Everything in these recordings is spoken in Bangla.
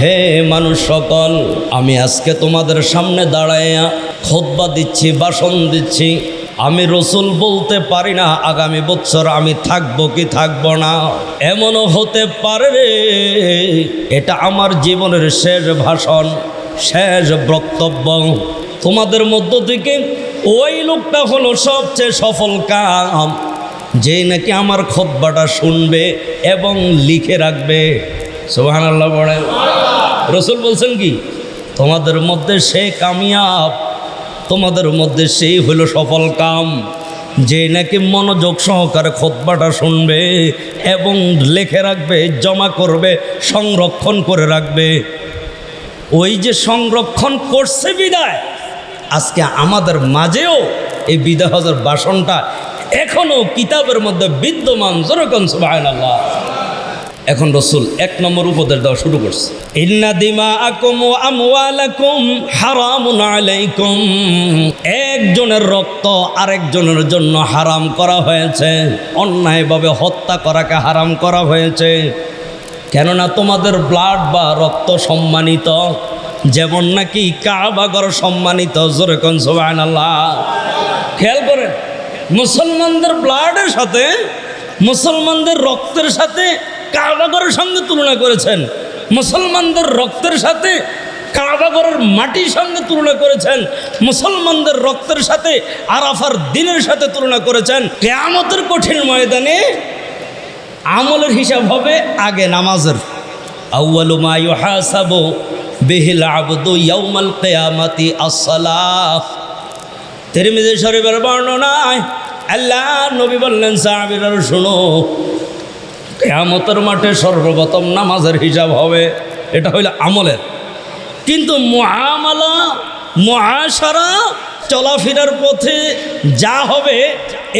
হে মানুষ সকল, আমি আজকে তোমাদের সামনে দাঁড়াইয়া খোদবা দিচ্ছি বাসন দিচ্ছি। আমি রসুল বলতে পারি না, আগামী বছর আমি থাকব কি থাকব না। এমনও হতে পারে রে, এটা আমার জীবনের শেষ ভাষণ, শেষ বক্তব্য। তোমাদের মধ্য থেকে ওই লোকটা হলো সবচেয়ে সফল কাম। যে নাকি আমার খোদ্বাটা শুনবে এবং লিখে রাখবে। সোহান আল্লাহ বলে রসুল বলছেন কি, তোমাদের মধ্যে সে কামিয়াব, তোমাদের মধ্যে সেই হলো সফল কাম, যে নাকি মনোযোগ সহকারে খোদ্বাটা শুনবে এবং লিখে রাখবে, জমা করবে, সংরক্ষণ করে রাখবে। ওই যে সংরক্ষণ করছে বিদায়, আজকে আমাদের মাঝেও এই হজর বাসনটা এখনও কিতাবের মধ্যে বিদ্যমান। যেরকম সুবাহ এখন রসুল এক নম্বর উপদেশ দেওয়া শুরু করছে। দিমা একজনের রক্ত আরেকজনের জন্য হারাম করা হয়েছে। অন্যায়ভাবে হত্যা করাকে হারাম করা হয়েছে। কেননা তোমাদের ব্লাড বা রক্ত সম্মানিত, যেমন নাকি কাবাগর সম্মানিত সোবান আল্লাহ খেয়াল করেন, মুসলমানদের ব্লাডের সাথে, মুসলমানদের রক্তের সাথে কাবাগরের সঙ্গে তুলনা করেছেন। মুসলমানদের রক্তের সাথে কাবাগরের মাটির সঙ্গে তুলনা করেছেন। মুসলমানদের রক্তের সাথে আরাফার দিনের সাথে তুলনা করেছেন। কেয়ামতের কঠিন ময়দানে আমলের হিসাব হবে আগে নামাজের। আউয়ালু মা ইউহাসাবু বিহিল আবদু ইয়াউমাল কিয়ামাতি as-সালাহ তিরমিজি শরীফের বর্ণনায় আল্লাহ নবী বললেন সাহাবির শুনো, কেয়ামতের মাঠে সর্বপ্রথম নামাজের হিসাব হবে। এটা হইল আমলের। কিন্তু মহামালা মুআশারা চলাফেরার পথে যা হবে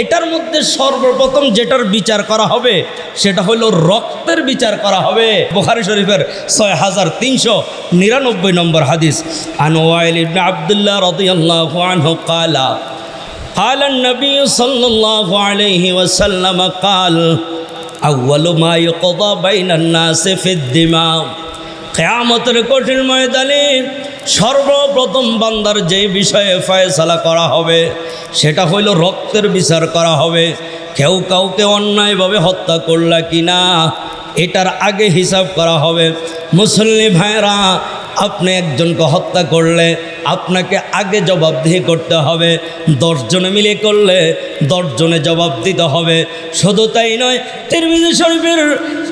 এটার মধ্যে সর্বপ্রথম যেটার বিচার করা হবে সেটা হলো রক্তের বিচার করা হবে বুখারী শরীফের ছয় হাজার তিনশো নিরানব্বই নম্বর হাদিস আনোয়াইল ইবনে আবদুল্লাহ রাদিয়াল্লাহু আনহু قال قال النبي صلى الله عليه وسلم قال أول ما يقضى بين الناس في الدماء কেয়ামতের কঠিন ময়দানে সর্বপ্রথম বান্দার যে বিষয়ে ফয়সালা করা হবে, সেটা হইল রক্তের বিচার করা হবে। কেউ কাউকে অন্যায়ভাবে হত্যা করলা কি না এটার আগে হিসাব করা হবে। মুসল্লি ভাইরা আপনি একজনকে হত্যা করলে আপনাকে আগে জবাবদিহি করতে হবে। দশজনে মিলে করলে দশজনে জবাব দিতে হবে। শুধু তাই নয়, তিরমিজি শরীফের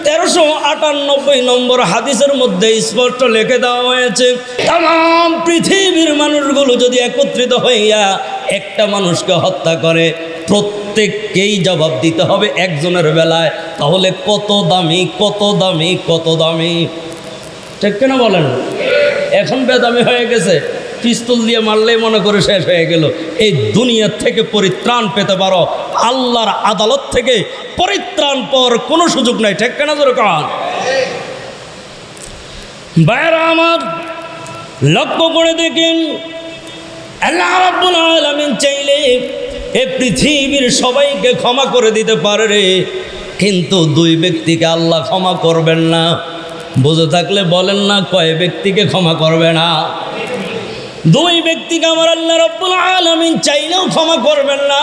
তেরোশো আটানব্বই নম্বর হাদিসের মধ্যে স্পষ্ট লিখে দেওয়া হয়েছে তাম পৃথিবীর মানুষগুলো যদি একত্রিত হইয়া একটা মানুষকে হত্যা করে, প্রত্যেককেই জবাব দিতে হবে একজনের বেলায়। তাহলে কত দামি কত দামি কত দামি। ঠিক কেন বলেন? এখন বেদামি হয়ে গেছে। পিস্তল দিয়ে মারলেই মনে করে শেষ হয়ে গেল। এই দুনিয়ার থেকে পরিত্রাণ পেতে পারো। আল্লাহর আদালত থেকে পরিত্রাণ পর কোনো সুযোগ নাই, ঠিক কেন দরকার বাইরা আমার, লক্ষ্য করে দেখেন, আল্লাহ রাব্বুল আলামিন চাইলে এ পৃথিবীর সবাইকে ক্ষমা করে দিতে পারে রে, কিন্তু দুই ব্যক্তিকে আল্লাহ ক্ষমা করবেন না। বুঝে থাকলে বলেন না, কয় ব্যক্তিকে ক্ষমা করবে না? দুই ব্যক্তিকে আমার আল্লাহ রব্বুল আলমিন চাইলেও ক্ষমা করবেন না।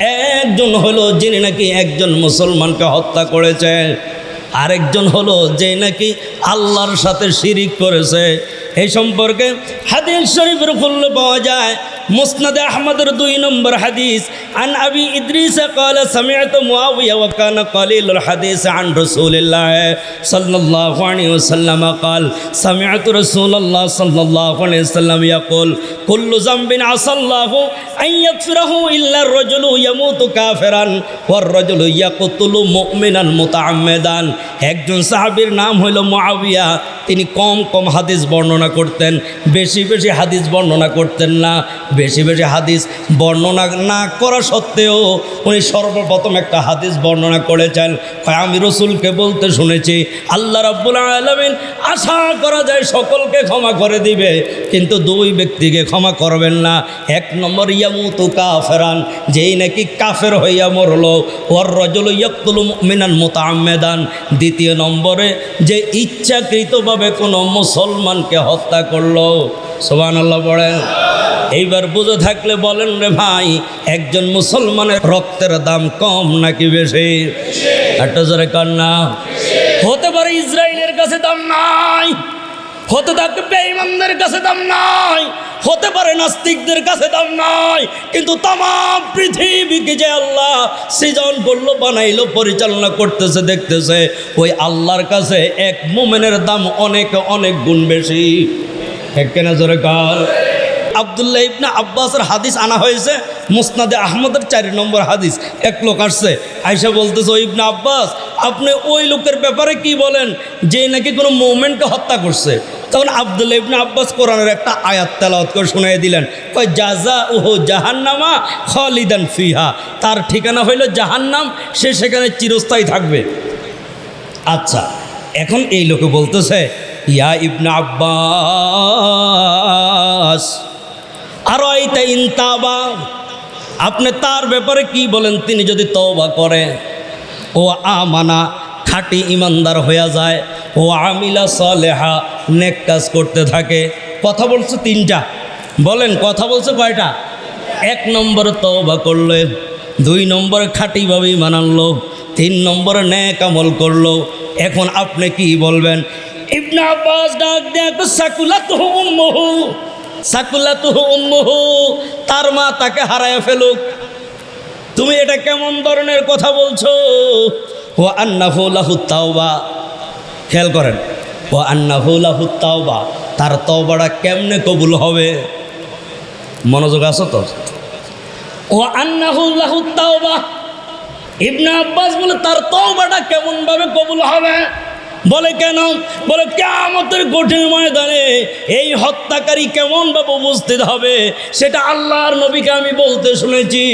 একজন হলো যিনি নাকি একজন মুসলমানকে হত্যা করেছে, আরেকজন হলো যে নাকি আল্লাহর সাথে শিরিক করেছে। এই সম্পর্কে হাদিস শরীফের খুললে পাওয়া যায় মুসনাদে আহমদের দুই নম্বর হাদিস عن أبي إدريس قال سمعت معاوية وكان قليل الحديث عن رسول الله صلى الله عليه وسلم قال سمعت رسول الله صلى الله عليه وسلم يقول كل ذنب عسى الله أن يغفره إلا الرجل يموت كافرا والرجل يقتل مؤمنا متعمدا একজন সাহাবীর নাম হইল মুআবিয়া তিনি কম কম হাদিস বর্ণনা করতেন বেশি বেশি হাদিস বর্ণনা করতেন না বেশি বেশি হাদিস বর্ণনা না করা সত্ত্বেও উনি সর্বপ্রথম একটা হাদিস বর্ণনা করেছেন। আমি রসুলকে বলতে শুনেছি, আল্লাহ রাব্বুল আলমিন আশা করা যায় সকলকে ক্ষমা করে দিবে, কিন্তু দুই ব্যক্তিকে ক্ষমা করবেন না। এক নম্বর, ইয়ামুতু কাফেরান, যেই নাকি কাফের হইয়া মরলো। ওর রজল ইয়াকুল মিনান মোতামেদান দ্বিতীয় নম্বরে, যে ইচ্ছাকৃতভাবে কোনো মুসলমানকে হত্যা করল। সোবান আল্লাহ বলেন। এইবার বুঝে থাকলে বলেন রে ভাই, একজন মুসলমানের রক্তের দাম কম নাকি বেশি? একটা জোরে কান্না হতে পারে ইসরায়েলের কাছে দাম নাই, হতে থাকবে বেঈমানদের কাছে দাম নাই, হতে পারে নাস্তিকদের কাছে দাম নাই, কিন্তু তাম পৃথিবীকে যে আল্লাহ সৃজন করল, বানাইলো, পরিচালনা করতেছে, দেখতেছে, ওই আল্লাহর কাছে এক মোমেনের দাম অনেক অনেক গুণ বেশি। এক কেনা জোরে কাল আবদুল্লাহ ইবনা আব্বাসের হাদিস আনা হয়েছে, মুসনাদে আহমদের চারি নম্বর হাদিস। এক লোক আসছে আয়সা বলতেছে, ও ইবনা আব্বাস, আপনি ওই লোকের ব্যাপারে কি বলেন, যে নাকি কোনো মুভমেন্টকে হত্যা করছে? তখন আবদুল্লাহ ইবনা আব্বাস কোরআনের একটা আয়াত তেলাওয়াত করে শুনিয়ে দিলেন, কয় জাজা ওহো জাহান্নামা খালিদান ফিহা। তার ঠিকানা হইল জাহান্নাম, সে সেখানে চিরস্থায়ী থাকবে। আচ্ছা এখন এই লোকে বলতেছে, ইয়া ইবনা আব্বাস আর এইটা ইনতাবা আপনি তার ব্যাপারে কি বলেন? তিনি যদি তওবা করে, ও আমানা, খাঁটি ইমানদার হয়ে যায়, ও আমিলা সলেহা, নেক কাজ করতে থাকে। কথা বলছে তিনটা। বলেন, কথা বলছে কয়টা? এক নম্বরে তওবা করলে, দুই নম্বরে খাঁটিভাবেই মানানলো তিন নম্বরে ন্যাক আমল করল। এখন আপনি কি বলবেন? ইবনা আব্বাস ডাক দেখ সাকুলাত উম্মুহু সাকুলাত উম্মুহু, তার মা তাকে হারায় ফেলুক। তুমি এটা কেমন ধরনের কথা বলছো? ও আন্নাহু লাহু তাওবা। খেয়াল করেন ও আন্নাহু লাহু তাওবা, তার তওবাটা কেমনে কবুল হবে? মনোযোগ আছো তো? ও আন্নাহু লাহু তাওবা। ইবনে আব্বাস বলে, তার তওবাটা কেমন ভাবে কবুল হবে? বলে কেন? বলে কেমতের কঠিন ময়দানে এই হত্যাকারী কেমনভাবে উপস্থিত হবে? সেটা আল্লাহর নবীকে আমি বলতে শুনেছি।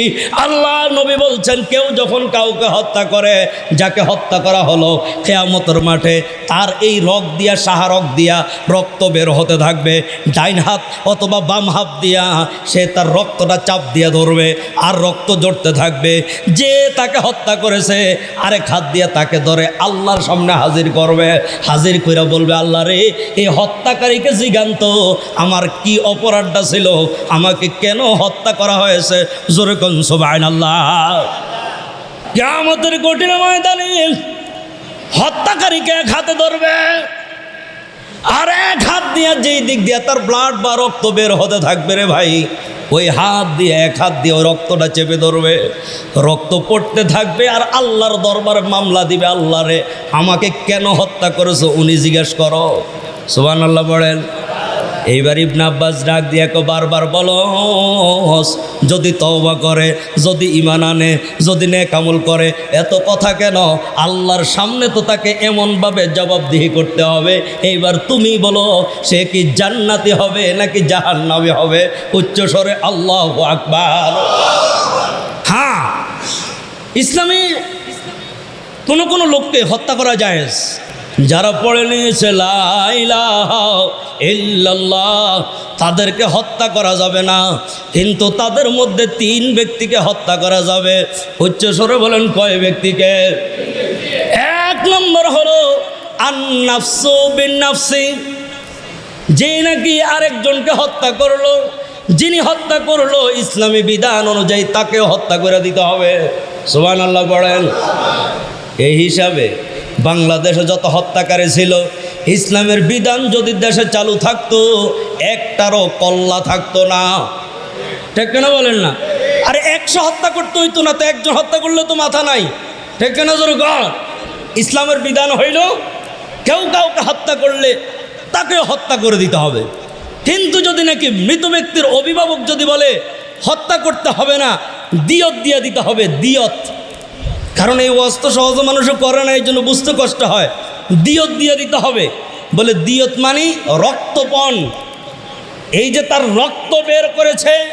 আল্লাহর নবী বলছেন, কেউ যখন কাউকে হত্যা করে, যাকে হত্যা করা হলো কেয়ামতের মাঠে, তার এই রক দিয়া সাহারক দিয়া রক্ত বের হতে থাকবে। ডাইন হাত অথবা বাম হাত দিয়া সে তার রক্তটা চাপ দিয়া ধরবে আর রক্ত জড়তে থাকবে। যে তাকে হত্যা করেছে, আরেক হাত দিয়া তাকে ধরে আল্লাহর সামনে হাজির করবে। হাজির কইরা বলবে, আল্লাহ রে, এই হত্যাকারীকে জিগান্ত। আমার কি অপরাধটা ছিল? আমাকে কেন হত্যা করা হয়েছে? জোরে কোন আল্লাহ আমাদের কঠিন ময়দানে হত্যাকারীকে এক হাতে ধরবে। আর এক হাত দিয়ে যেই দিক দিয়ে তার ব্লাড বা রক্ত বের হতে থাকবে রে ভাই, ওই হাত দিয়ে, এক হাত দিয়ে ওই রক্তটা চেপে ধরবে। রক্ত পড়তে থাকবে আর আল্লাহর দরবারে মামলা দিবে, আল্লাহরে আমাকে কেন হত্যা করেছ? উনি জিজ্ঞেস করো। সুবান আল্লাহ বলেন এইবার ইবনা আব্বাস ডাক দিয়ে বারবার বলো যদি তওবা করে, যদি ইমান আনে, যদি নেকামল করে, এত কথা কেন? আল্লাহর সামনে তো তাকে এমনভাবে জবাবদিহি করতে হবে। এইবার তুমি বলো, সে কি জান্নাতি হবে নাকি জাহান্নামে হবে? উচ্চস্বরে আল্লাহ আকবার। হ্যাঁ ইসলামে কোনো কোনো লোককে হত্যা করা যায় যারা পড়ে নিয়েছে ইল্লাল্লাহ, তাদেরকে হত্যা করা যাবে না। কিন্তু তাদের মধ্যে তিন ব্যক্তিকে হত্যা করা যাবে। উচ্চস্বরে বলেন, কয় ব্যক্তিকে? এক নম্বর হলো নাফসি যে নাকি আরেকজনকে হত্যা করল, যিনি হত্যা করল, ইসলামী বিধান অনুযায়ী তাকে হত্যা করে দিতে হবে। সুবান আল্লাহ বলেন। এই হিসাবে বাংলাদেশে যত হত্যাকারী ছিল, ইসলামের বিধান যদি দেশে চালু থাকতো, একটারও কল্লা থাকতো না। ঠিক কেন বলেন না? আরে একশো হত্যা করতে হইতো না তো, একজন হত্যা করলে তো মাথা নাই। ঠিক কেন জোর গণ ইসলামের বিধান হইল, কেউ কাউকে হত্যা করলে তাকে হত্যা করে দিতে হবে। কিন্তু যদি নাকি মৃত ব্যক্তির অভিভাবক যদি বলে, হত্যা করতে হবে না, দিয়ত দিয়ে দিতে হবে, দিয়ত। কারণ এই অস্ত্র সহজ মানুষও করে না, এই জন্য বুঝতে কষ্ট হয়। দিয়ত দিয়ে দিতে হবে। বলে দিয়ত মানি রক্তপণ। এই যে তার রক্ত বের করেছে,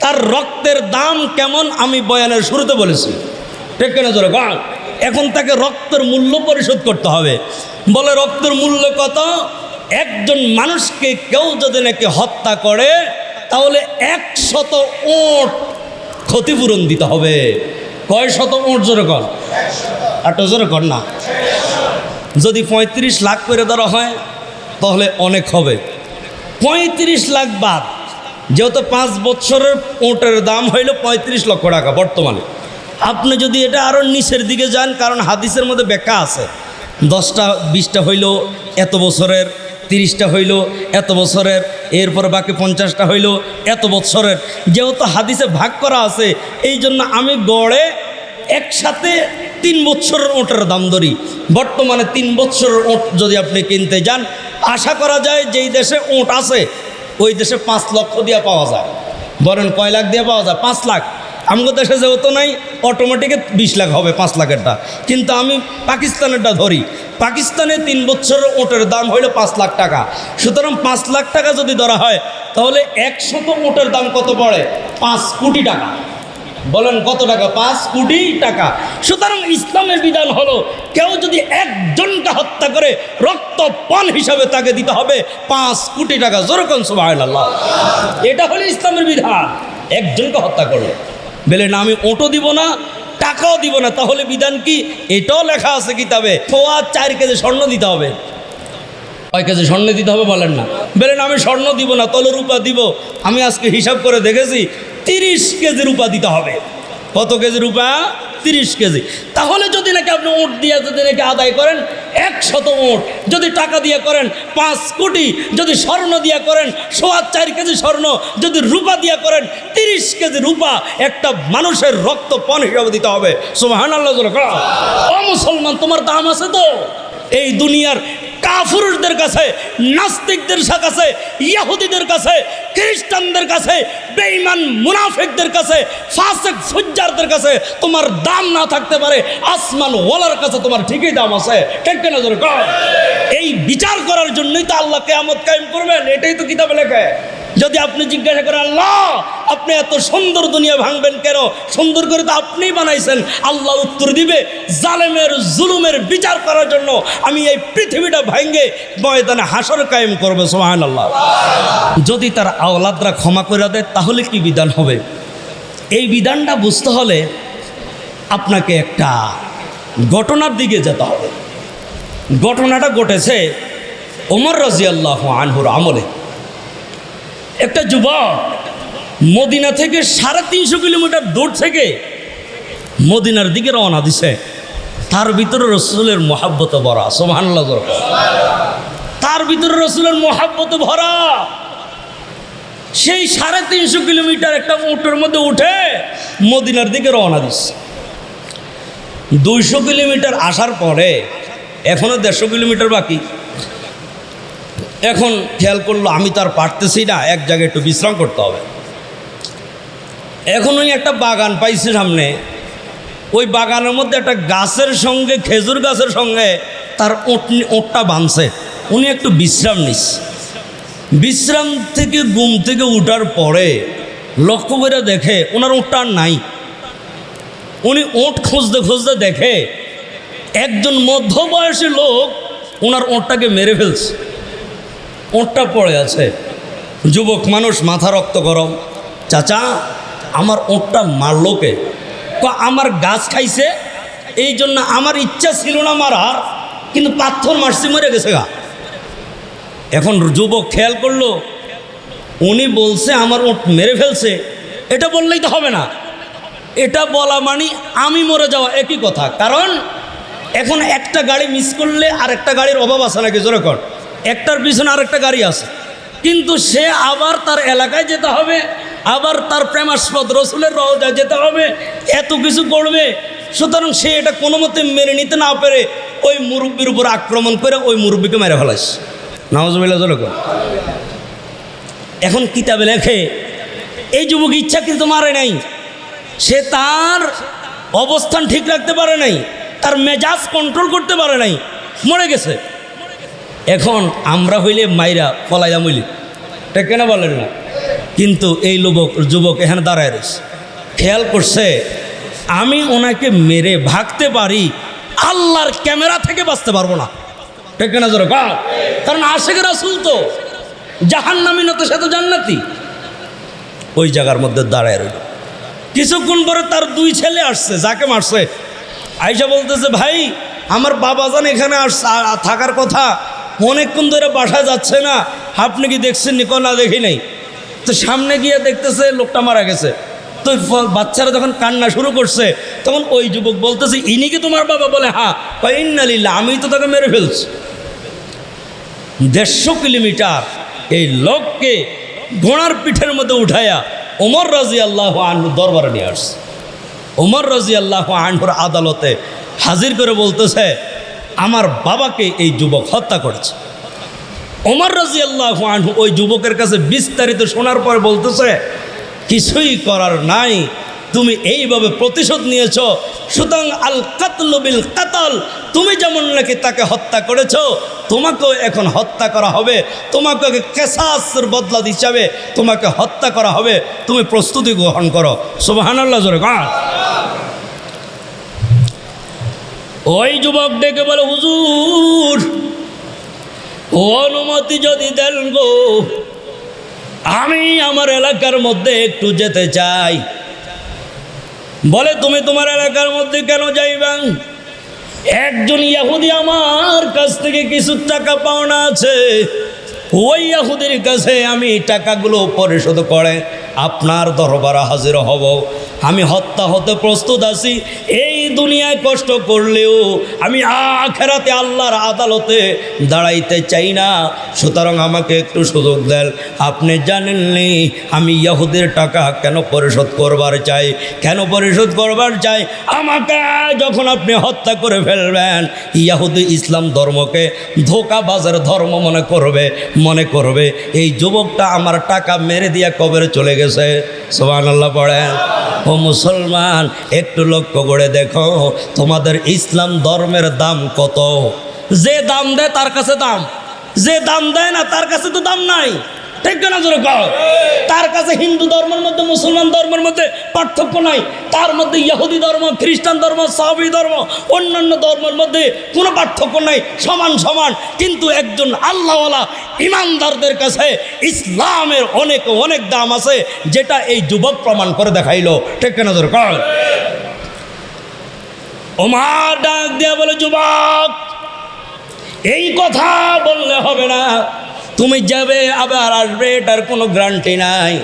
তার রক্তের দাম কেমন আমি বয়ানের শুরুতে বলেছি। এখন তাকে রক্তের মূল্য পরিশোধ করতে হবে। বলে রক্তের মূল্য কত? একজন মানুষকে কেউ যদি নাকি হত্যা করে, তাহলে একশত ওট ক্ষতিপূরণ দিতে হবে। কয় শত ওট জোরে কর? আটটা জোরে কর না। যদি পঁয়ত্রিশ লাখ করে ধরা হয়, তাহলে অনেক হবে। পঁয়ত্রিশ লাখ বাদ, যেহেতু পাঁচ বছরের ওটের দাম হইল পঁয়ত্রিশ লক্ষ টাকা বর্তমানে। আপনি যদি এটা আরও নিচের দিকে যান, কারণ হাদিসের মধ্যে ব্যাখ্যা আছে, দশটা, বিশটা হইল এত বছরের তিরিশটা হইল, এত বছরের, এরপর বাকি পঞ্চাশটা হইল, এত বছরের। যেহেতু হাদিসে ভাগ করা আছে, এই জন্য আমি গড়ে একসাথে তিন বছরের ওটের দাম ধরি। বর্তমানে তিন বছরের ওট যদি আপনি কিনতে যান, আশা করা যায় যেই দেশে ওট আছে, ওই দেশে পাঁচ লক্ষ দিয়ে পাওয়া যায়। বলেন কয় লাখ দিয়ে পাওয়া যায়? পাঁচ লাখ। আমাদের দেশে যেহেতু নাই অটোমেটিকে বিশ লাখ হবে, পাঁচ লাখেরটা। কিন্তু আমি পাকিস্তানেরটা ধরি। পাকিস্তানে তিন বছরের ওটের দাম হইল পাঁচ লাখ টাকা। সুতরাং পাঁচ লাখ টাকা যদি ধরা হয়, তাহলে একশত ওটের দাম কত পড়ে? পাঁচ কোটি টাকা। বলেন কত টাকা? পাঁচ কোটি টাকা। সুতরাং ইসলামের বিধান হলো, কেউ যদি একজনকে হত্যা করে, রক্তপান হিসাবে তাকে দিতে হবে পাঁচ কোটি টাকা। যেরকম সুবাহ এটা হলো ইসলামের বিধান। একজনকে হত্যা করল। বলে, না, আমি ওটো দিব না, টাকাও দিব না। তাহলে বিধান কি? এটাও লেখা আছে কিতাবে সোয়া চার কেজি স্বর্ণ দিতে হবে। কয় কেজি স্বর্ণ দিতে হবে বলেন না। বলেন আমি স্বর্ণ দিব না, তলে রূপা দিব। আমি আজকে হিসাব করে দেখেছি, তিরিশ কেজি রূপা দিতে হবে। কত কেজি রূপা? তিরিশ কেজি। তাহলে যদি নাকি আপনি উট দিয়ে যদি নাকি আদায় করেন, একশত উট। যদি টাকা দিয়ে করেন, পাঁচ কোটি। যদি স্বর্ণ দিয়ে করেন, সোয়া চার কেজি স্বর্ণ। যদি রূপা দিয়ে করেন, তিরিশ কেজি রূপা। একটা মানুষের রক্ত পণ হিসাবে দিতে হবে। সোহান আল্লাহ মুসলমান, তোমার দাম আছে তো? এই দুনিয়ার কাফুরদের কাছে, নাস্তিকদের কাছে, ইয়াহুদিদের কাছে, খ্রিস্টানদের কাছে, বেঈমান মুনাফিকদের কাছে, ফাসেক ফুজ্জারদের কাছে তোমার দাম না থাকতে পারে আসমান ওয়ালার কাছে তোমার ঠিকই দাম আছে ঠিক কর? এই বিচার করার জন্যই তো আল্লাহ কেয়ামত কায়েম করবেন, এটাই তো কিতাবে লেখে যদি আপনি জিজ্ঞাসা করেন, আল্লাহ, আপনি এত সুন্দর দুনিয়া ভাঙবেন কেন? সুন্দর করে তো আপনিই বানাইছেন। আল্লাহ উত্তর দিবে, জালেমের জুলুমের বিচার করার জন্য আমি এই পৃথিবীটা ভাঙ্গে ময়দানে হাসর কায়েম করবে। সোহান আল্লাহ যদি তার আওলাদরা ক্ষমা করে দেয়, তাহলে কি বিধান হবে? এই বিধানটা বুঝতে হলে আপনাকে একটা ঘটনার দিকে যেতে হবে। ঘটনাটা ঘটেছে ওমর রাজিয়াল্লাহ আনহুর আমলে। একটা যুবক মদিনা থেকে সাড়ে তিনশো কিলোমিটার দূর থেকে মদিনার দিকে রওনা দিছে। তার ভিতরে রসুলের মহাব্বত ভরা সোমান্লা তার ভিতরে রসুলের মহাব্বত ভরা। সেই সাড়ে তিনশো কিলোমিটার একটা উটের মধ্যে উঠে মদিনার দিকে রওনা দিচ্ছে দুইশো কিলোমিটার আসার পরে এখনও দেড়শো কিলোমিটার বাকি। এখন খেয়াল করল, আমি তো আর পারতেছি না, এক জায়গায় একটু বিশ্রাম করতে হবে। এখন ওই একটা বাগান পাইছি সামনে। ওই বাগানের মধ্যে একটা গাছের সঙ্গে, খেজুর গাছের সঙ্গে তার ওট ওটটা বাঁধছে। উনি একটু বিশ্রাম নিস। বিশ্রাম থেকে ঘুম থেকে উঠার পরে লক্ষ্য করে দেখে ওনার ওটটা আর নাই। উনি ওট খুঁজতে খুঁজতে দেখে একজন মধ্যবয়সী লোক ওনার ওটটাকে মেরে ফেলছে। ওঁটটা পড়ে আছে। যুবক মানুষ, মাথা রক্ত গরম। চাচা, আমার ওঁটটা মারলো কে? আমার গাছ খাইছে, এই জন্য আমার ইচ্ছা ছিল না মারার, কিন্তু পাথর মারছি, মরে গেছে গা। এখন যুবক খেয়াল করল, উনি বলছে, আমার ওঁট মেরে ফেলছে। এটা বললেই তো হবে না। এটা বলা মানে আমি মরে যাওয়া একই কথা। কারণ, এখন একটা গাড়ি মিস করলে আর একটা গাড়ির অভাব আছে নাকি? জোরে কর একটার পিছনে আরেকটা গাড়ি আছে। কিন্তু সে আবার তার এলাকায় যেতে হবে, আবার তার প্রেমাস্পদ রসুলের রওজায় যেতে হবে, এত কিছু করবে। সুতরাং সে এটা কোনো মতে মেনে নিতে না পেরে ওই মুরব্বীর উপর আক্রমণ করে ওই মুরব্বীকে মেরে ফেলাইস জোরে এখন কিতাবে লেখে, এই যুবক ইচ্ছা কিন্তু মারে নাই। সে তার অবস্থান ঠিক রাখতে পারে নাই, তার মেজাজ কন্ট্রোল করতে পারে নাই, মরে গেছে। এখন আমরা হইলে মাইরা পলাইলাম হইলি। এটা কেন বলেন না? কিন্তু এই যুবক যুবক এখানে দাঁড়ায় রয়েছে। খেয়াল করছে, আমি ওনাকে মেরে ভাগতে পারি, আল্লাহর ক্যামেরা থেকে বাঁচতে পারব না। ঠিক না জোরে কর। কারণ আশেখ রাসুল তো, জাহান্নামি না তো সে তো জান্নাতি। ওই জায়গার মধ্যে দাঁড়ায় রইল। কিছুক্ষণ পরে তার দুই ছেলে আসছে, যাকে মারছে। আইসা বলতেছে, ভাই, আমার বাবা জান এখানে আসছে আ- থাকার কথা অনেকক্ষণ ধরে বাসায় যাচ্ছে না। আপনি কি দেখছেন নিকো না, দেখি নাই। তো সামনে গিয়ে দেখতেছে লোকটা মারা গেছে। তো বাচ্চারা যখন কান্না শুরু করছে, তখন ওই যুবক বলতেছে, ইনি কি তোমার বাবা? বলে হ্যাঁ ইন্নালিল্লা আমি তো তাকে মেরে ফেলছি। দেড়শো কিলোমিটার এই লোককে ঘোড়ার পিঠের মধ্যে উঠাইয়া ওমর রাজি আল্লাহ আনহু দরবারে নিয়ে আসছে। ওমর রাজি আল্লাহ আনহুর আদালতে হাজির করে বলতেছে আমার বাবাকে এই যুবক হত্যা করেছে। ওমর রাজি আল্লাহ আনহু ওই যুবকের কাছে বিস্তারিত শোনার পর বলতেছে, কিছুই করার নাই, তুমি এইভাবে প্রতিশোধ নিয়েছ। সুতরাং আল কাতলবিল কাতাল, তুমি যেমন নাকি তাকে হত্যা করেছ, তোমাকেও এখন হত্যা করা হবে। তোমাকে কেসাসের বদলা হিসাবে তোমাকে হত্যা করা হবে। তুমি প্রস্তুতি গ্রহণ করো। সুবাহান্লাহ জোরে গান ওই যুবক ডেকে বলে, হুজুর অনুমতি যদি দেন গো, আমি আমার এলাকার মধ্যে একটু যেতে চাই। বলে, তুমি তোমার এলাকার মধ্যে কেন যাইবা? একজন ইয়াহুদি আমার কাছ থেকে কিছু টাকা পাওনা আছে। ওই ইয়াহুদির কাছে আমি টাকাগুলো পরিশোধ করে আপনার দরবারে হাজির হব। আমি হত্যা হতে প্রস্তুত আছি। এই দুনিয়ায় কষ্ট করলেও আমি আখেরাতে আল্লাহর আদালতে দাঁড়াইতে চাই না। সুতরাং আমাকে একটু সুযোগ দেন। আপনি জানেননি আমি ইয়াহুদের টাকা কেন পরিশোধ করবার চাই? কেন পরিশোধ করবার চাই? আমাকে যখন আপনি হত্যা করে ফেলবেন, ইয়াহুদি ইসলাম ধর্মকে ধোকাবাজের ধর্ম মনে করবে মনে করবে, এই যুবকটা আমার টাকা মেরে দিয়া কবরে চলে গেছে। সোহান আল্লাহ পড়েন। ও মুসলমান, একটু লক্ষ্য করে দেখো, তোমাদের ইসলাম ধর্মের দাম কত? যে দাম দেয় তার কাছে দাম। যে দাম দেয় না, তার কাছে তো দাম নাই। ঠিক না জোরে কর তার কাছে হিন্দু ধর্মের মধ্যে, মুসলমান ধর্মের মধ্যে পার্থক্য নাই। তার মধ্যে ইহুদি ধর্ম, খ্রিস্টান ধর্ম, সাহাবি ধর্ম, অন্যান্য ধর্মের মধ্যে কোনো পার্থক্য নাই। সমান সমান। কিন্তু একজন আল্লাহওয়ালা ইমানদারদের কাছে ইসলামের অনেক অনেক দাম আছে, যেটা এই যুবক প্রমাণ করে দেখাইল। ঠিক না জোরে কর ওমার ডাক দিয়া বলে, যুবক, এই কথা বললে হবে না। তুমি যাবে, আবার আসবে, এটার কোনো গ্যারান্টি নাই।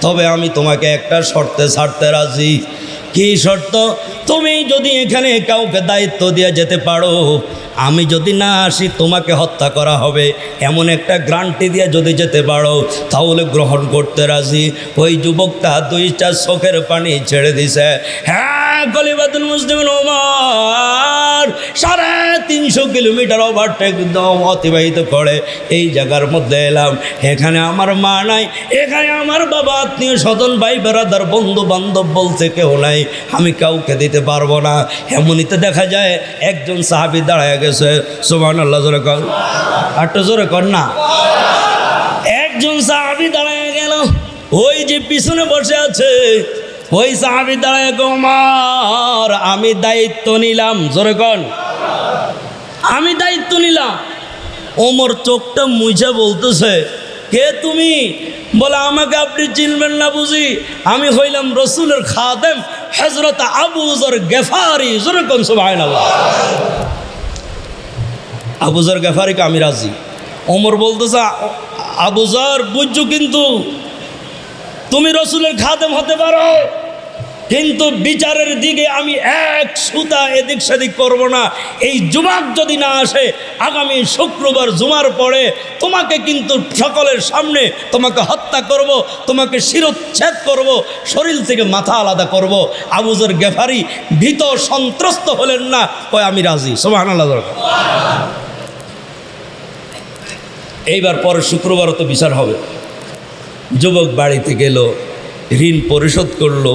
তবে আমি তোমাকে একটা শর্তে ছাড়তে রাজি। কি শর্ত? তুমি যদি এখানে কাউকে দায়িত্ব দিয়ে যেতে পারো, আমি যদি না আসি, তোমাকে হত্যা করা হবে। এমন একটা গ্রান্টি দিয়ে যদি যেতে পারো, তাহলে গ্রহণ করতে রাজি। ওই যুবকটা দুইটা চোখের পানি ছেড়ে দিছে। হ্যাঁ গলিবাদুল মুসলিম ওমর সাড়ে তিনশো কিলোমিটার ওভারটেক অতিবাহিত করে। এই জায়গার মধ্যে এলাম। এখানে আমার মা নাই, এখানে আমার বাবা আত্মীয় স্বজন, ভাই বেড়াদার বন্ধু বান্ধব বলতে কেউ নাই, আমি কাউকে দিতে পারব না। এমনিতে দেখা যায়, একজন সাহাবি দাঁড়ায় গেছে সোমান আল্লাহ জোরে কর। আটটা জোরে কর না। একজন সাহাবি দাঁড়ায় গেল, ওই যে পিছনে বসে আছে ওই সাহাবি দাঁড়ায় গোমার আমি দায়িত্ব নিলাম, জোরে কন। আমি দায়িত্ব নিলাম। ওমর চোখটা মুছে বলতেছে, কে তুমি? বলে, আমাকে আপনি চিনবেন না বুঝি। আমি হইলাম রসুলের খাদেম হজরত আবুজর গেফারি। জোরে কোন সুবাহ আবুজর গেফারিকে আমি রাজি। ওমর বলতেছে "আ- আবুজর বুঝছ কিন্তু, তুমি রসুলের খাদেম হতে পারো? কিন্তু বিচারের দিকে আমি এক সুতা এদিক সেদিক করব না। এই যুবক যদি না আসে, আগামী শুক্রবার জুমার পরে তোমাকে কিন্তু সকলের সামনে তোমাকে হত্যা করব, তোমাকে শিরোচ্ছেদ করব, শরীর থেকে মাথা আলাদা করব। আবুজর গেফারি ভীত সন্ত্রস্ত হলেন না। ওই আমি রাজি। সোমান দরকার। এইবার পরে শুক্রবারও তো বিচার হবে। যুবক বাড়িতে গেল, ঋণ পরিশোধ করল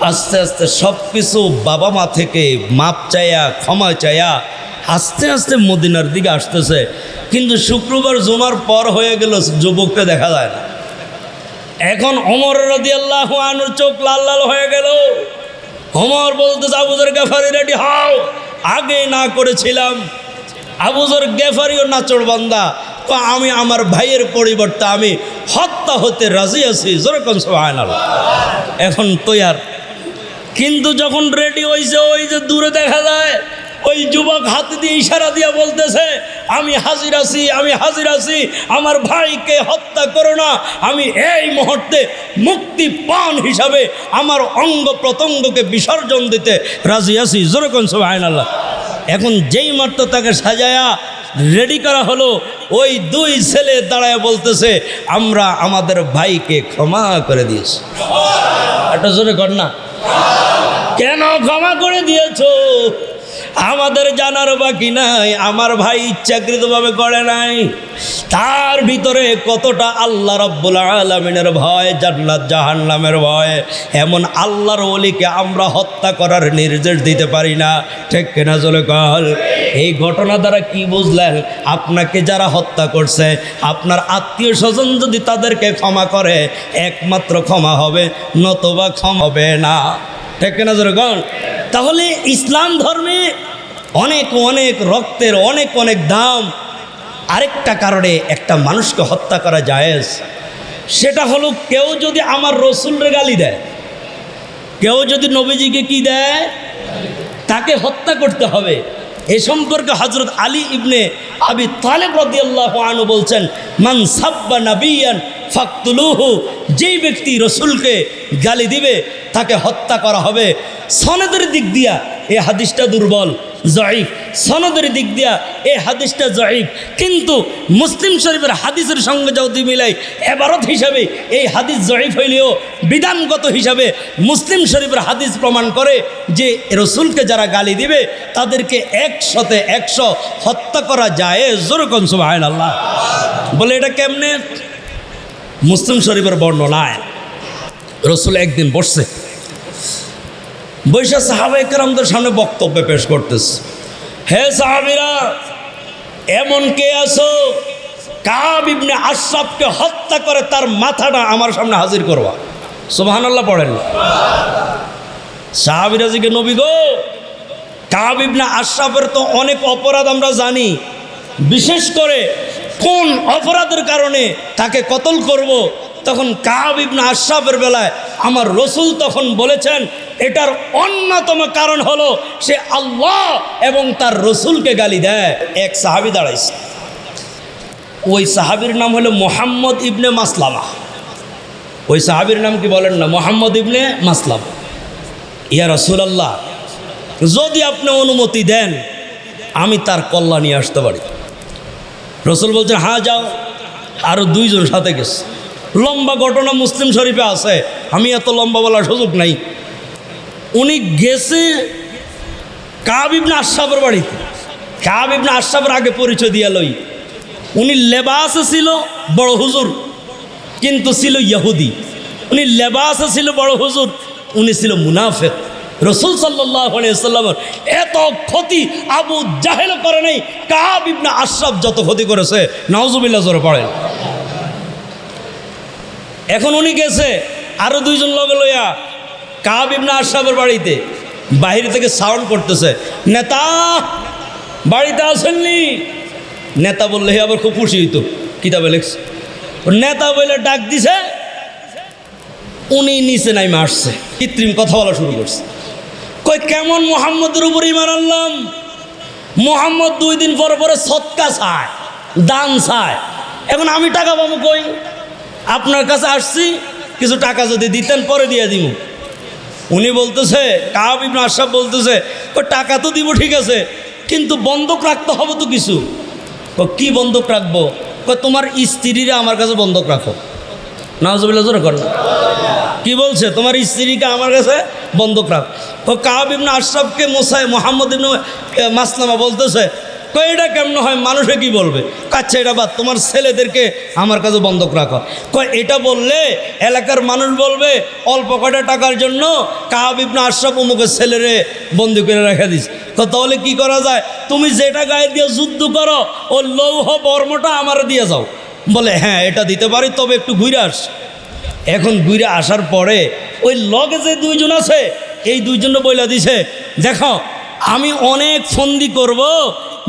আস্তে আস্তে সব কিছু বাবা মা থেকে মাপ চায়া, ক্ষমা চায়া আস্তে আস্তে মদিনার দিকে আসতেছে। কিন্তু শুক্রবার জমার পর হয়ে গেল যুবককে দেখা যায় না। এখন অমর রদি আল্লাহ আনুর চোখ লাল লাল হয়ে গেল। অমর বলতে আবুজর গেফারি রেডি হও। আগে না করেছিলাম। আবুজর গেফারিও নাচড় বান্দা। তো আমি আমার ভাইয়ের পরিবর্তে আমি হত্যা হতে রাজি আছি, যেরকম সোহায়নাল এখন তৈয়ার কিন্তু যখন রেডি হয়েছে ওই যে দূরে দেখা যায়, ওই যুবক হাত দিয়ে ইশারা দিয়ে বলতেছে, আমি হাজির আছি, আমি হাজির আছি, আমার ভাইকে হত্যা করো না, আমি এই মুহূর্তে মুক্তি পান হিসাবে আমার অঙ্গ প্রত্যঙ্গকে বিসর্জন দিতে রাজি আছি। যেরকম সব আল্লাহ এখন যেই মাত্র তাকে সাজায়া রেডি করা হলো, ওই দুই ছেলে দাঁড়ায় বলতেছে, আমরা আমাদের ভাইকে ক্ষমা করে দিয়েছি। একটা জোরে কর না। কেন ক্ষমা করে দিয়েছ? আমাদের জানার বাকি নাই আমার ভাই ইচ্ছাকৃতভাবে করে নাই। তার ভিতরে কতটা আল্লাহ রব্বুল আলমিনের ভয়, জান্নাত, জাহান্নামের ভয়, এমন আল্লাহর অলিকে আমরা হত্যা করার নির্দেশ দিতে পারি না। ঠিক কেনা চলে কল? এই ঘটনা দ্বারা কি বুঝলেন? আপনাকে যারা হত্যা করছে, আপনার আত্মীয় স্বজন যদি তাদেরকে ক্ষমা করে, একমাত্র ক্ষমা হবে, নতবা ক্ষমা হবে না। ঠিক কিনা যেরকম তাহলে ইসলাম ধর্মে অনেক অনেক রক্তের অনেক অনেক দাম আরেকটা কারণে একটা মানুষকে হত্যা করা জায়েজ। সেটা হলো কেউ যদি আমার রসুলরে গালি দেয়, কেউ যদি নবীজিকে কি দেয়, তাকে হত্যা করতে হবে। এ সম্পর্কে হজরত আলী ইবনে আবি তালেব রদিয়াল্লাহ আনু বলছেন, মান সাব্বা নাবিয়ান ফাকতুলুহু যেই ব্যক্তি রসুলকে গালি দিবে, তাকে হত্যা করা হবে। সনদের দিক দিয়া এই হাদিসটা দুর্বল, জয়ীফ। সনদের দিক দিয়া এই হাদিসটা জয়ীফ। কিন্তু মুসলিম শরীফের হাদিসের সঙ্গে যদি মিলাই, এবারত হিসাবে এই হাদিস জয়ীফ হইলেও বিধানগত হিসাবে মুসলিম শরীফের হাদিস প্রমাণ করে যে রসুলকে যারা গালি দিবে, তাদেরকে একশতে একশো হত্যা করা যায় যেরকম সুবাহ আল্লাহ বলে এটা কেমনে? মুসলিম শরীফের বর্ণনায়। রসুল একদিন বসছে বৈশা সাহাবা একরামদের সামনে বক্তব্য পেশ করতেছে। হে সাহাবিরা, এমন কে আছো? কাব ইবনে আশরাফকে হত্যা করে তার মাথাটা আমার সামনে হাজির করবা। সুবহানাল্লাহ পড়েন সাহাবিরা জিকে নবী গো, কাব ইবনে আশরাফের তো অনেক অপরাধ আমরা জানি। বিশেষ করে কোন অপরাধের কারণে তাকে কতল করব? তখন কাব ইবনে আশরাফের বেলায় আমার রসুল তখন বলেছেন, এটার অন্যতম কারণ হলো সে আল্লাহ এবং তার রসুলকে গালি দেয়। এক সাহাবি দাঁড়াইছে। ওই সাহাবির নাম হলো মোহাম্মদ ইবনে মাসলামা। ওই সাহাবির নাম কি বলেন না? মোহাম্মদ ইবনে মাসলাম। ইয়া রসুলাল্লাহ, যদি আপনি অনুমতি দেন, আমি তার কল্যাণ নিয়ে আসতে পারি। রসুল বলছেন হ্যাঁ যাও। আরও দুইজন সাথে গেছে। লম্বা ঘটনা মুসলিম শরীফে আছে। আমি এত লম্বা বলার সুযোগ নাই। উনি গেছে কাবিবনে আশরাফের বাড়িতে। কাবিবনে আশরাফের আগে পরিচয় দিয়া লই। উনি লেবাসে ছিল, বড় হুজুর, কিন্তু ছিল ইহুদি। উনি লেবাসে ছিল, বড় হুজুর, উনি ছিল মুনাফেক। রসুল সাল্লামের এত ক্ষতি আবু জাহেল করে নাই, কাব ইবনে আশরাফ যত ক্ষতি করেছে নাওজুবিল্লা জোরে পড়েন। এখন উনি গেছে আরও দুইজন লগে লইয়া কাব ইবনে আশরাফের বাড়িতে। বাহির থেকে সাউন্ড করতেছে, নেতা, বাড়িতে আসেননি নেতা বললে আবার খুব খুশি হইতো। কিতাবে লেখছে। নেতা বলে, ডাক দিছে। উনি নিচে নাই মারছে কৃত্রিম কথা বলা শুরু করছে। কই, কেমন মোহাম্মদের উপর ইমান আনলাম? মোহাম্মদ দুই দিন পরে পরে সৎকা চায়, দান চায়। এখন আমি টাকা পাবো কই? আপনার কাছে আসছি, কিছু টাকা যদি দিতেন, পরে দিয়ে দিব। উনি বলতেছে, কাব ইবনে আশরাফ বলতেছে কই টাকা তো দিব, ঠিক আছে, কিন্তু বন্ধক রাখতে হবে তো কিছু। ও কি বন্ধক রাখব? তোমার স্ত্রীরা আমার কাছে বন্ধক রাখো। নাজবিল্লা জোরে কি বলছে? তোমার স্ত্রীকে আমার কাছে বন্ধক রাখ। ও কাব ইবনে আশরাফকে মোসাই মোহাম্মদ ইবনে মাসলামা বলতেছে কই এটা কেমন হয়? মানুষে কি বলবে? আচ্ছা এটা বাদ, তোমার ছেলেদেরকে আমার কাছে বন্ধক রাখো। কয়, এটা বললে এলাকার মানুষ বলবে, অল্প কয়টা টাকার জন্য কাব ইবনে আশরাফ অমুকের ছেলেরে বন্দি করে রেখে দিস। তো তাহলে কি করা যায়? তুমি যেটা গায়ে দিয়ে যুদ্ধ করো ও লৌহ বর্মটা আমার দিয়ে যাও। বলে হ্যাঁ এটা দিতে পারি, তবে একটু ঘুরে আস। এখন ঘুরে আসার পরে ওই লগে যে দুইজন আছে, এই দুইজন বইলা দিছে, দেখো, আমি অনেক ফন্দি করব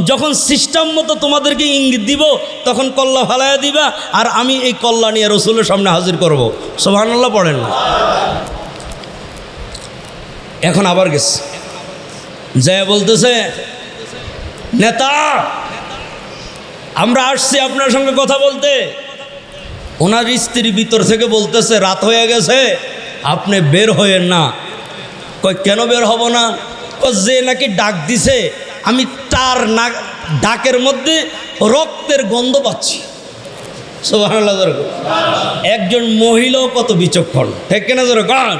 যখন সিস্টেম মতো তোমাদেরকে ইঙ্গিত দিব, তখন কল্লা ফালাইয়া দিবা, আর আমি এই কল্লা নিয়ে রসুলের সামনে হাজির করব। সোহানাল্লাহ পড়েন। না এখন আবার গেছে। যে বলতেছে, নেতা, আমরা আসছি আপনার সঙ্গে কথা বলতে। ওনার স্ত্রী ভিতর থেকে বলতেছে, রাত হয়ে গেছে, আপনি বের হয়েন না। কয়, কেন বের হব না? যে নাকি ডাক দিছে আমি তার না ডাকের মধ্যে রক্তের গন্ধ পাচ্ছি। একজন মহিলাও কত বিচক্ষণ, ঠিক কিনা কন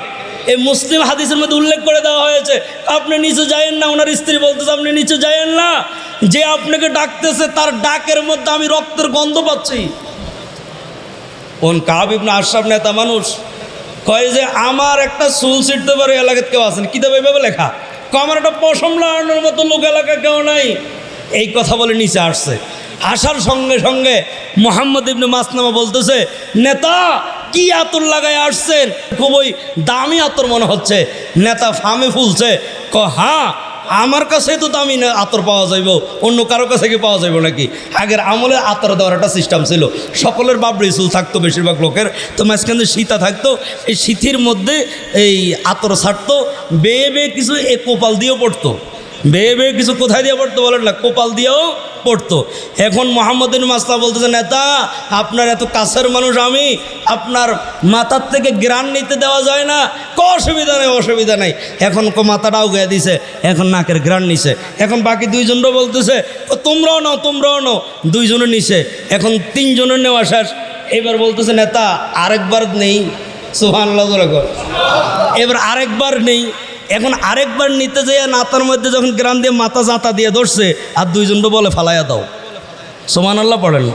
এই মুসলিম হাদিসের মধ্যে উল্লেখ করে দেওয়া হয়েছে, আপনি নিচে যায়েন না, ওনার স্ত্রী বলতেছে, আপনি নিচে যায়েন না। যে আপনাকে ডাকতেছে, তার ডাকের মধ্যে আমি রক্তের গন্ধ পাচ্ছি। কোন কাব ইবনা আশরাফ নেতা মানুষ কয় যে, আমার একটা চুল ছিটতে পারে এলাকাতে কেউ আছেন? কী দেবে এভাবে লেখা। কয় আমার একটা পশম লাগানোর মতো লোক এলাকা কেউ নাই। এই কথা বলে নিচে আসছে। আসার সঙ্গে সঙ্গে মোহাম্মদ ইবনে মাসনামা বলতেছে, নেতা, কি আতর লাগায় আসছেন? খুবই দামি আতর মনে হচ্ছে। নেতা ফামে ফুলছে। ক হ্যাঁ আমার কাছে তো দামি না, আতর পাওয়া যাইব। অন্য কারও কাছে কি পাওয়া যাইব নাকি? আগের আমলে আতর দেওয়ার একটা সিস্টেম ছিল। সকলের বাবরি চুল থাকতো বেশিরভাগ লোকের, তো মাঝখানে সীতা থাকতো, এই সিথির মধ্যে এই আতর ছাড়তো, বেয়ে বেয়ে কিছু এ কোপাল দিয়েও পড়তো। বেয়ে বেয়ে কিছু কোথায় দিয়ে পড়তো বলেন না, কোপাল দিয়েও পড়তো। এখন মোহাম্মদিন মাস্তা বলতেছে, নেতা, আপনার এত কাছের মানুষ আমি, আপনার মাথার থেকে গ্রান নিতে দেওয়া যায় না। ক অসুবিধা নেই অসুবিধা নেই। এখন কো মাথাটাও গিয়ে দিছে, এখন নাকের গ্রান নিছে। এখন বাকি দুইজনও বলতেছে, ও, তোমরাও নাও তোমরাও নাও। দুইজনে নিছে। এখন তিনজনের নেওয়া শেষ। এবার বলতেছে, নেতা, আরেকবার নেই। সুহান এবার আরেকবার নেই। এখন আরেকবার নিতে যেয়ে নাতার মধ্যে যখন গ্রাম দিয়ে মাথা জাতা দিয়ে ধরছে, আর দুইজনকে বলে, ফালাইয়া দাও। সোমান আল্লাহ পড়েন।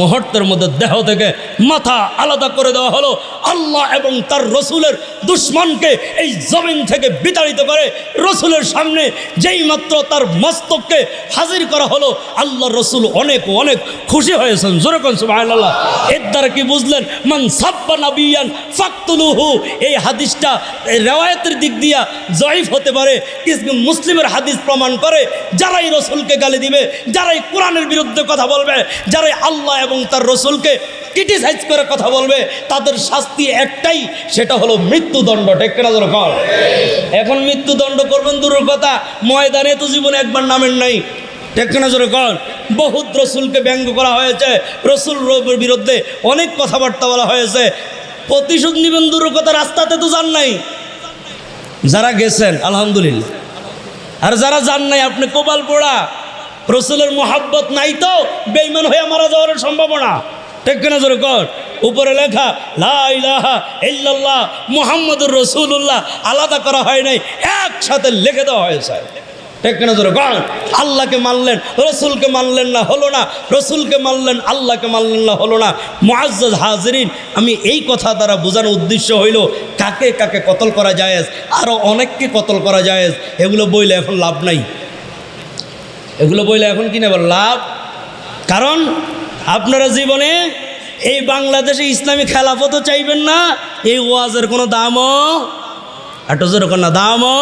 মুহূর্তের মধ্যে দেহ থেকে মাথা আলাদা করে দেওয়া হলো। আল্লাহ এবং তার রসুলের দুশ্মনকে এই জমিন থেকে বিতাড়িত করে রসুলের সামনে যেই মাত্র তার মস্তককে হাজির করা হলো আল্লাহ রসুল অনেক অনেক খুশি হয়েছেন। জোরকন সুবহানাল্লাহ? এর দ্বারা কি বুঝলেন? মান সাব্বা ফাকতুলুহু। এই হাদিসটা রেওয়ায়তের দিক দিয়া জয়ীফ হতে পারে। মুসলিমের হাদিস প্রমাণ করে, যারাই রসুলকে গালি দিবে, যারাই কোরআনের বিরুদ্ধে কথা বলবে যারা আল্লাহ এবং তার রসুলকে ক্রিটিসাইজ করে কথা বলবে, তাদের শাস্তি একটাই, সেটা হলো মৃত্যুদণ্ড টেকেরা দরকার এখন মৃত্যুদণ্ড করবেন দূরের কথা, ময়দানে তো জীবনে একবার নামের নাই টেকনা জোরে কর বহুত রসুলকে ব্যঙ্গ করা হয়েছে, রসুল রবের বিরুদ্ধে অনেক কথাবার্তা বলা হয়েছে, প্রতিশোধ নিবেন দূরের কথা, রাস্তাতে তো যান নাই। যারা গেছেন, আলহামদুলিল্লাহ। আর যারা যান নাই, আপনি কোপাল পোড়া রসুলের মোহাব্বত নাই তো বেইমান হয়ে মারা যাওয়ার সম্ভাবনা। ঠিক কিনা জোরে কর? উপরে লেখা, লা ইলাহা ইল্লাল্লাহ, মুহাম্মদুর রসুল্লাহ আলাদা করা হয় নাই, একসাথে লিখে দেওয়া হয়েছে। ঠিক কিনা জোরে কর? আল্লাহকে মানলেন, রসুলকে মানলেন না, হলো না। রসুলকে মানলেন, আল্লাহকে মানলেন না, হলো না। মুআজ্জাজ হাজরিন, আমি এই কথা দ্বারা বোঝানোর উদ্দেশ্য হইল, কাকে কাকে কতল করা যায় আরও অনেককে কতল করা যায় এগুলো বইলে এখন লাভ নাই। এগুলো বইলে এখন কিনে বল লাভ? কারণ আপনারা জীবনে এই বাংলাদেশে ইসলামী খেলাফতও চাইবেন না, এই ওয়াজের কোনো দামও একটা যেরকম না, দামও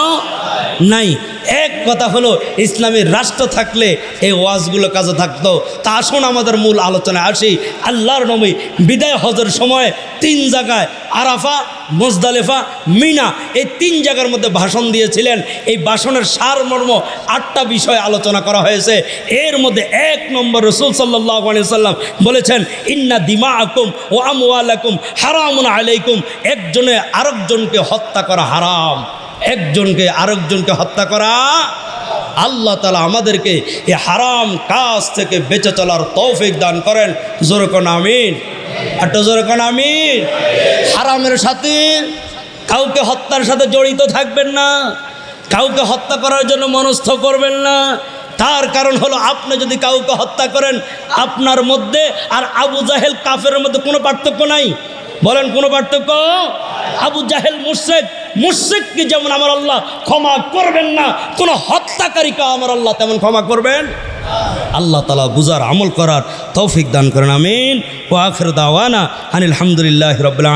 নাই। এক কথা হলো ইসলামী রাষ্ট্র থাকলে এই ওয়াজগুলো কাজে থাকতো। তা আসুন আমাদের মূল আলোচনায় আসি। আল্লাহর নবী বিদায় হজের সময় তিন জায়গায় আরাফা, মোজদালেফা, মিনা, এই তিন জায়গার মধ্যে ভাষণ দিয়েছিলেন। এই ভাষণের সারমর্ম আটটা বিষয় আলোচনা করা হয়েছে। এর মধ্যে এক নম্বর রসুল সাল্লাহ সাল্লাম বলেছেন, ইন্না দিমা আকুম ও আমওয়ালাকুম হারামুন আলাইকুম। একজনে আরেকজনকে হত্যা করা হারাম। একজনকে আরেকজনকে হত্যা করা, আল্লাহ তালা আমাদেরকে এই হারাম কাজ থেকে বেঁচে চলার তৌফিক দান করেন। জোরকন আমিন? একটা জোরকন আমিন? হারামের সাথে কাউকে হত্যার সাথে জড়িত থাকবেন না, কাউকে হত্যা করার জন্য মনস্থ করবেন না। তার কারণ হলো আপনি যদি কাউকে হত্যা করেন, আপনার মধ্যে আর আবু জাহেল কাফের মধ্যে কোনো পার্থক্য নাই। বলেন কোনো পার্থক্য? আবু জাহেল মুর্শেদ মুর্শেদকে যেমন আমার আল্লাহ ক্ষমা করবেন না, কোনো হত্যাকারীকে আমার আল্লাহ তেমন ক্ষমা করবেন। আল্লাহ তালা বুজার আমল করার তৌফিক দান করেন, আমিন। ও আখর দাওয়ানা আনিল হামদুলিল্লাহ রবিল্লা